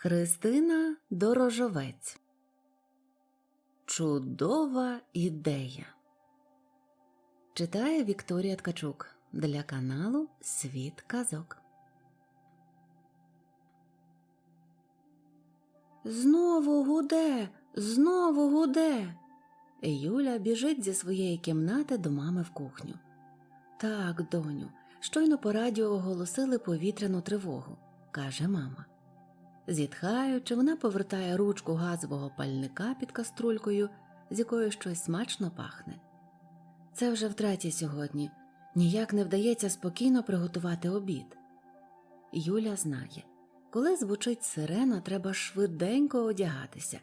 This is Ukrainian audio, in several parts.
Христина Дорожовець. Чудова ідея. Читає Вікторія Ткачук для каналу Світ Казок. Знову гуде, знову гуде. Юля біжить зі своєї кімнати до мами в кухню. Так, доню, щойно по радіо оголосили повітряну тривогу, каже мама. Зітхаючи, вона повертає ручку газового пальника під каструлькою, з якою щось смачно пахне. Це вже втретє сьогодні. Ніяк не вдається спокійно приготувати обід. Юля знає, коли звучить сирена, треба швиденько одягатися.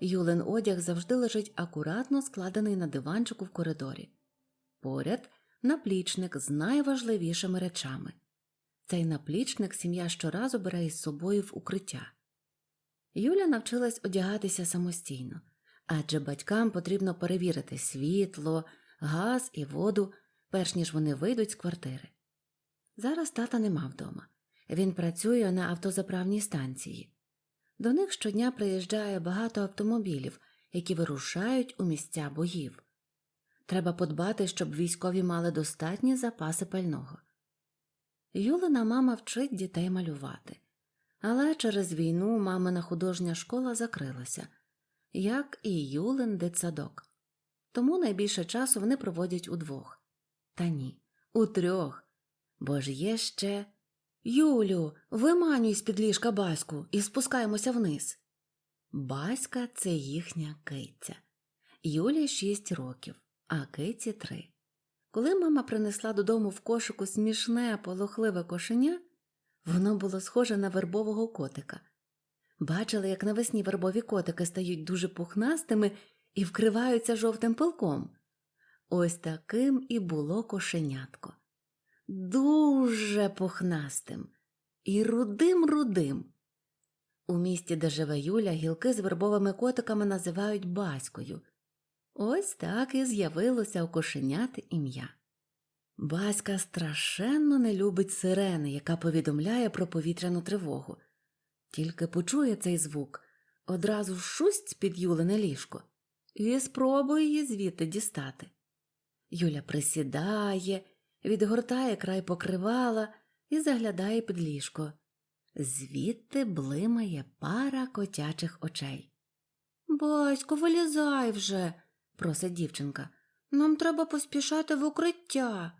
Юлин одяг завжди лежить акуратно складений на диванчику в коридорі. Поряд наплічник з найважливішими речами. Цей наплічник сім'я щоразу бере із собою в укриття. Юля навчилась одягатися самостійно, адже батькам потрібно перевірити світло, газ і воду, перш ніж вони вийдуть з квартири. Зараз тата нема вдома. Він працює на автозаправній станції. До них щодня приїжджає багато автомобілів, які вирушають у місця боїв. Треба подбати, щоб військові мали достатні запаси пального. Юлина мама вчить дітей малювати, але через війну мамина художня школа закрилася, як і Юлин дитсадок. Тому найбільше часу вони проводять удвох. Та ні, у трьох. Бо ж є ще. Юлю, виманюй з під ліжка баську і спускаємося вниз. Баська це їхня киця. Юлі шість років, а киці три. Коли мама принесла додому в кошику смішне полохливе кошеня, воно було схоже на вербового котика. Бачили, як навесні вербові котики стають дуже пухнастими і вкриваються жовтим пилком. Ось таким і було кошенятко. Дуже пухнастим і рудим-рудим. У місті, де живе Юля, гілки з вербовими котиками називають Баською. Ось так і з'явилося у кошеняти ім'я. Баська страшенно не любить сирени, яка повідомляє про повітряну тривогу. Тільки почує цей звук, одразу шусть під Юлене ліжко і спробує її звідти дістати. Юля присідає, відгортає край покривала і заглядає під ліжко. Звідти блимає пара котячих очей. Басько, вилізай вже, просить дівчинка. Нам треба поспішати в укриття.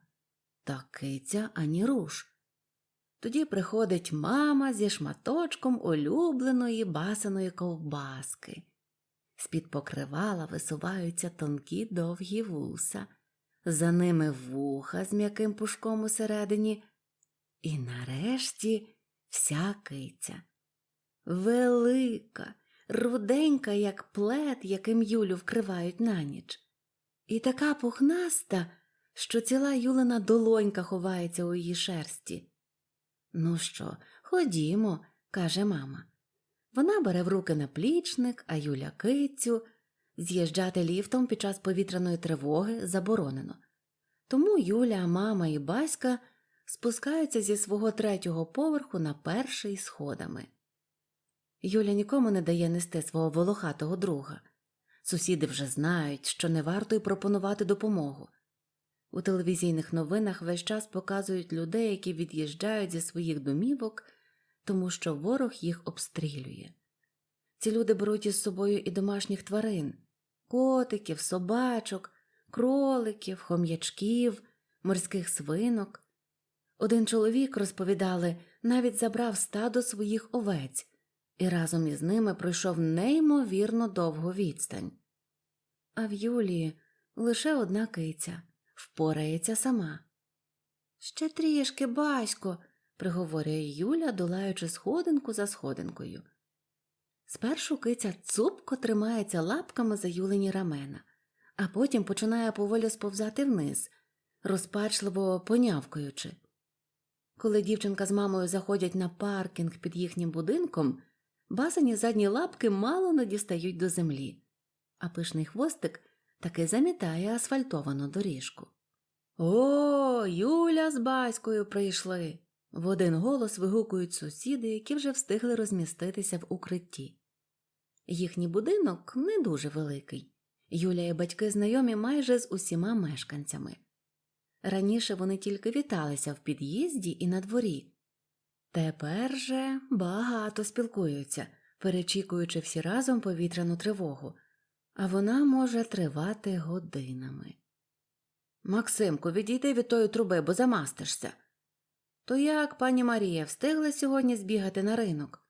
Та киця ані руш. Тоді приходить мама зі шматочком улюбленої басаної ковбаски. З-під покривала висуваються тонкі довгі вуса, за ними вуха з м'яким пушком усередині, і нарешті вся киця. Велика, руденька, як плед, яким Юлю вкривають на ніч, і така пухнаста, що ціла Юлина долонька ховається у її шерсті. Ну що, ходімо, каже мама. Вона бере в руки наплічник, а Юля кицю. З'їжджати ліфтом під час повітряної тривоги заборонено. Тому Юля, мама і батька спускаються зі свого третього поверху на перший сходами. Юля нікому не дає нести свого волохатого друга. Сусіди вже знають, що не варто й пропонувати допомогу. У телевізійних новинах весь час показують людей, які від'їжджають зі своїх домівок, тому що ворог їх обстрілює. Ці люди беруть із собою і домашніх тварин котиків, собачок, кроликів, хом'ячків, морських свинок. Один чоловік, розповідали, навіть забрав стадо своїх овець і разом із ними пройшов неймовірно довгу відстань. А в Юлії лише одна киця впорається сама. Ще трішки, батько, приговорює Юля, долаючи сходинку за сходинкою. Спершу киця цупко тримається лапками за Юлині рамена, а потім починає поволі сповзати вниз, розпачливо понявкуючи. Коли дівчинка з мамою заходять на паркінг під їхнім будинком, басані задні лапки мало не дістають до землі, а пишний хвостик таки замітає асфальтовану доріжку. О, Юля з батькою прийшли. В один голос вигукують сусіди, які вже встигли розміститися в укритті. Їхній будинок не дуже великий. Юля і батьки знайомі майже з усіма мешканцями. Раніше вони тільки віталися в під'їзді і на дворі. Тепер же багато спілкуються, перечікуючи всі разом повітряну тривогу, а вона може тривати годинами. Максимку, відійди від тої труби, бо замастишся. То як, пані Марія, встигли сьогодні збігати на ринок?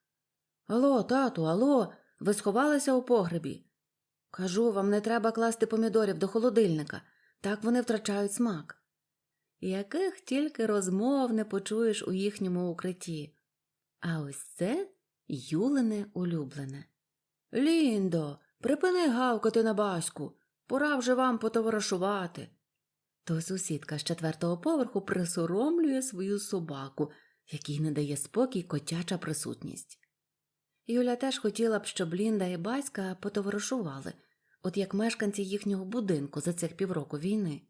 Алло, тату, алло, ви сховалися у погребі. Кажу, вам не треба класти помідорів до холодильника, так вони втрачають смак. Яких тільки розмов не почуєш у їхньому укритті. А ось це Юлине улюблене. Ліндо, припини гавкати на баську, пора вже вам потоваришувати. То сусідка з четвертого поверху присоромлює свою собаку, якій не дає спокій котяча присутність. Юля теж хотіла б, щоб Лінда і Баська потоваришували, от як мешканці їхнього будинку за цих півроку війни.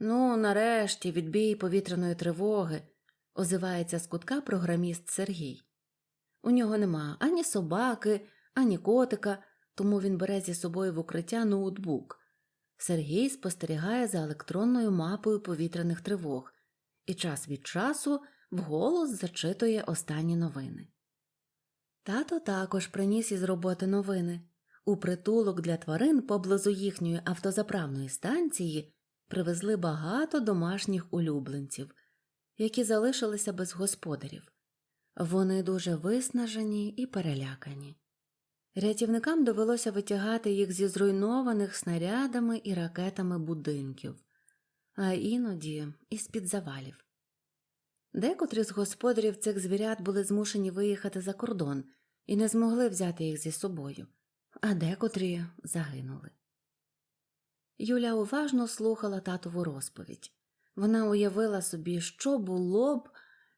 Ну, нарешті, відбій повітряної тривоги, озивається з кутка програміст Сергій. У нього нема ані собаки, ані котика, тому він бере зі собою в укриття ноутбук. Сергій спостерігає за електронною мапою повітряних тривог і час від часу вголос зачитує останні новини. Тато також приніс із роботи новини. У притулок для тварин поблизу їхньої автозаправної станції привезли багато домашніх улюбленців, які залишилися без господарів. Вони дуже виснажені і перелякані. Рятівникам довелося витягати їх зі зруйнованих снарядами і ракетами будинків, а іноді із під завалів. Декотрі з господарів цих звірят були змушені виїхати за кордон і не змогли взяти їх зі собою, а декотрі загинули. Юля уважно слухала татову розповідь. Вона уявила собі, що було б,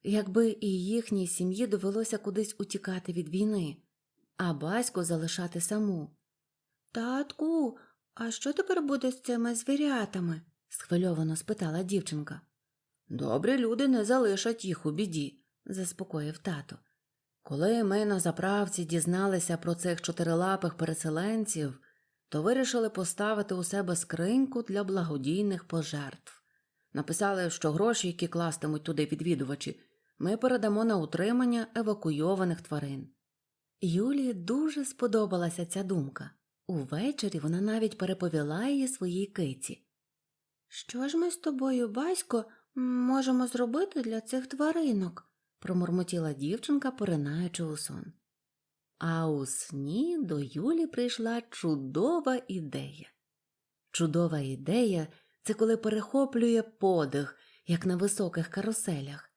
якби і їхній сім'ї довелося кудись утікати від війни, а батько залишати саму. Татку, а що тепер буде з цими звірятами? схвильовано спитала дівчинка. Добрі люди не залишать їх у біді, заспокоїв тато. Коли ми на заправці дізналися про цих чотирилапих переселенців, то вирішили поставити у себе скриньку для благодійних пожертв. Написали, що гроші, які кластимуть туди відвідувачі, ми передамо на утримання евакуйованих тварин. Юлії дуже сподобалася ця думка. Увечері вона навіть переповіла її своїй киці. Що ж ми з тобою, батько, можемо зробити для цих тваринок? промурмотіла дівчинка, поринаючи у сон. А у сні до Юлі прийшла чудова ідея. Чудова ідея це коли перехоплює подих, як на високих каруселях,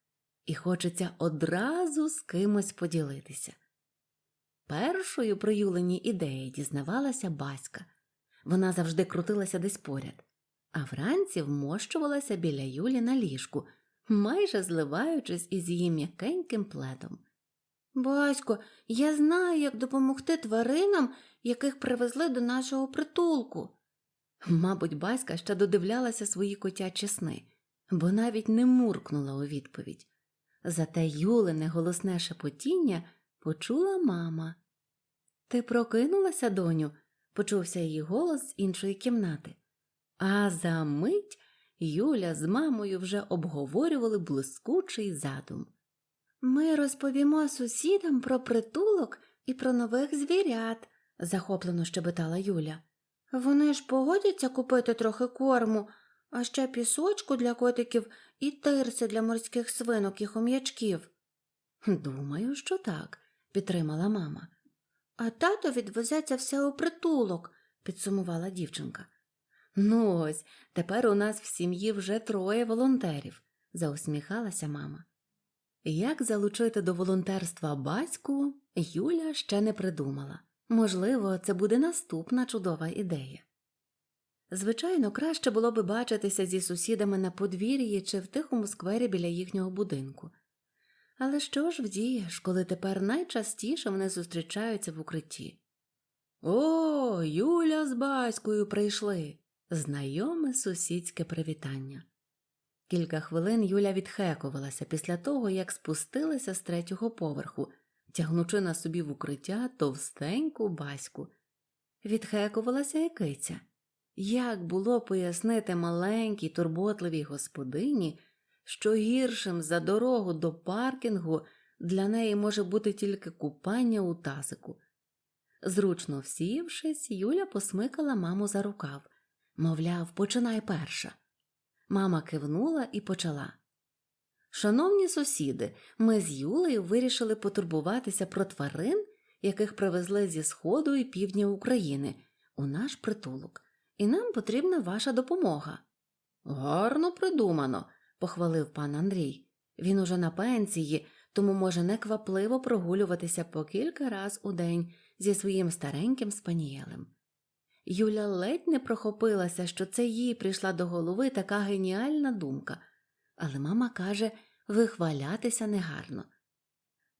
і хочеться одразу з кимось поділитися. Першою про Юлині ідеї дізнавалася Баська. Вона завжди крутилася десь поряд, а вранці вмощувалася біля Юлі на ліжку, майже зливаючись із її м'якеньким пледом. Басько, я знаю, як допомогти тваринам, яких привезли до нашого притулку. Мабуть, Баська ще додивлялася свої котячі сни, бо навіть не муркнула у відповідь. Зате Юлине голосне шепотіння почула мама. Ти прокинулася, доню? почувся її голос з іншої кімнати. А за мить Юля з мамою вже обговорювали блискучий задум. Ми розповімо сусідам про притулок і про нових звірят, захоплено щебетала Юля. Вони ж погодяться купити трохи корму, а ще пісочку для котиків і тирси для морських свинок і хом'ячків. Думаю, що так, підтримала мама. А тато відвезеться все у притулок, підсумувала дівчинка. Ну ось, тепер у нас в сім'ї вже троє волонтерів, заусміхалася мама. Як залучити до волонтерства батьку, Юля ще не придумала. Можливо, це буде наступна чудова ідея. Звичайно, краще було би бачитися зі сусідами на подвір'ї чи в тихому сквері біля їхнього будинку. Але що ж вдієш, коли тепер найчастіше вони зустрічаються в укритті? О, Юля з батькою прийшли. Знайоме сусідське привітання. Кілька хвилин Юля відхекувалася після того, як спустилася з третього поверху, тягнучи на собі в укриття товстеньку баську. Відхекувалася і киця. Як було пояснити маленькій турботливій господині, що гіршим за дорогу до паркінгу для неї може бути тільки купання у тазику. Зручно всівшись, Юля посмикала маму за рукав, мовляв, починай перша. Мама кивнула і почала. Шановні сусіди, ми з Юлею вирішили потурбуватися про тварин, яких привезли зі Сходу і півдня України, у наш притулок, і нам потрібна ваша допомога. Гарно придумано, похвалив пан Андрій. Він уже на пенсії, тому може неквапливо прогулюватися по кілька раз у день зі своїм стареньким спанієлем. Юля ледь не прохопилася, що це їй прийшла до голови така геніальна думка, але мама каже вихвалятися негарно.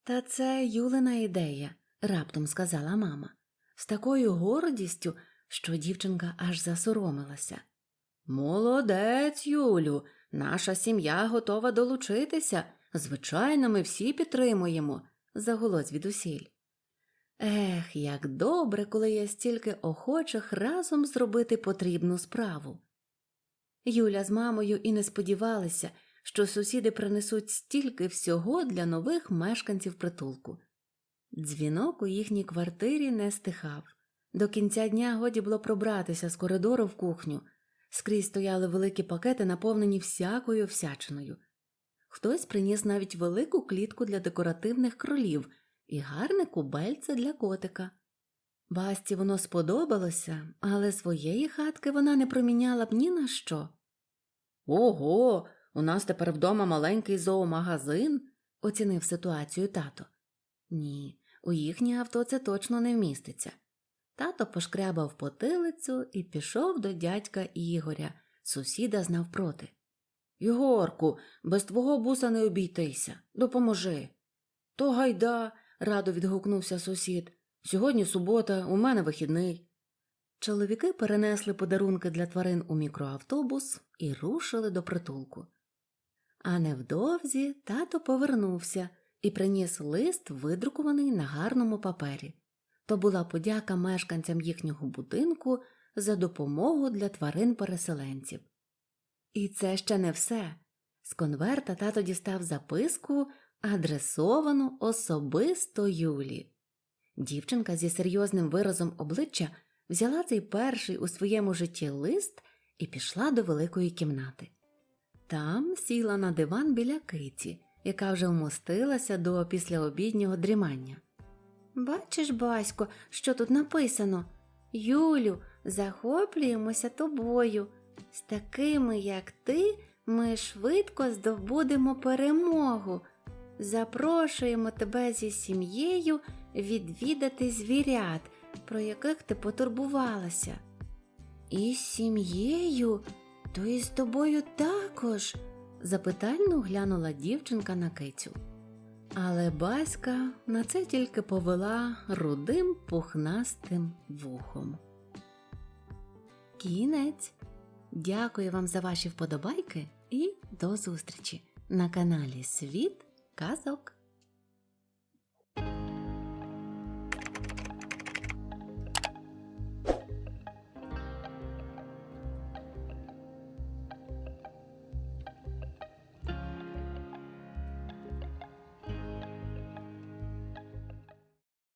Та це Юлина ідея, раптом сказала мама, з такою гордістю, що дівчинка аж засоромилася. Молодець, Юлю, наша сім'я готова долучитися. Звичайно, ми всі підтримуємо, загуло звідусіль. Ех, як добре, коли є стільки охочих разом зробити потрібну справу. Юля з мамою і не сподівалися, що сусіди принесуть стільки всього для нових мешканців притулку. Дзвінок у їхній квартирі не стихав. До кінця дня годі було пробратися з коридору в кухню. Скрізь стояли великі пакети, наповнені всякою всячиною. Хтось приніс навіть велику клітку для декоративних кролів і гарне кубельце для котика. Басті воно сподобалося, але своєї хатки вона не проміняла б ні на що. Ого, у нас тепер вдома маленький зоомагазин, оцінив ситуацію тато. Ні, у їхнє авто це точно не вміститься. Тато пошкрябав потилицю і пішов до дядька Ігоря, сусіда знав проти. Ігорку, без твого буса не обійтися. Допоможи. То гайда, радо відгукнувся сусід. Сьогодні субота, у мене вихідний. Чоловіки перенесли подарунки для тварин у мікроавтобус і рушили до притулку. А невдовзі тато повернувся і приніс лист, видрукований на гарному папері. То була подяка мешканцям їхнього будинку за допомогу для тварин-переселенців. І це ще не все. З конверта тато дістав записку, адресовану особисто Юлі. Дівчинка зі серйозним виразом обличчя взяла цей перший у своєму житті лист і пішла до великої кімнати. Там сіла на диван біля киті, яка вже вмостилася до післяобіднього дрімання. Бачиш, батько, що тут написано? Юлю, захоплюємося тобою. З такими, як ти, ми швидко здобудемо перемогу. Запрошуємо тебе зі сім'єю відвідати звірят, про яких ти потурбувалася. І з сім'єю, то і з тобою також? запитально глянула дівчинка на кицю. Але Баська на це тільки повела рудим пухнастим вухом. Кінець. Дякую вам за ваші вподобайки і до зустрічі на каналі Світ Казок.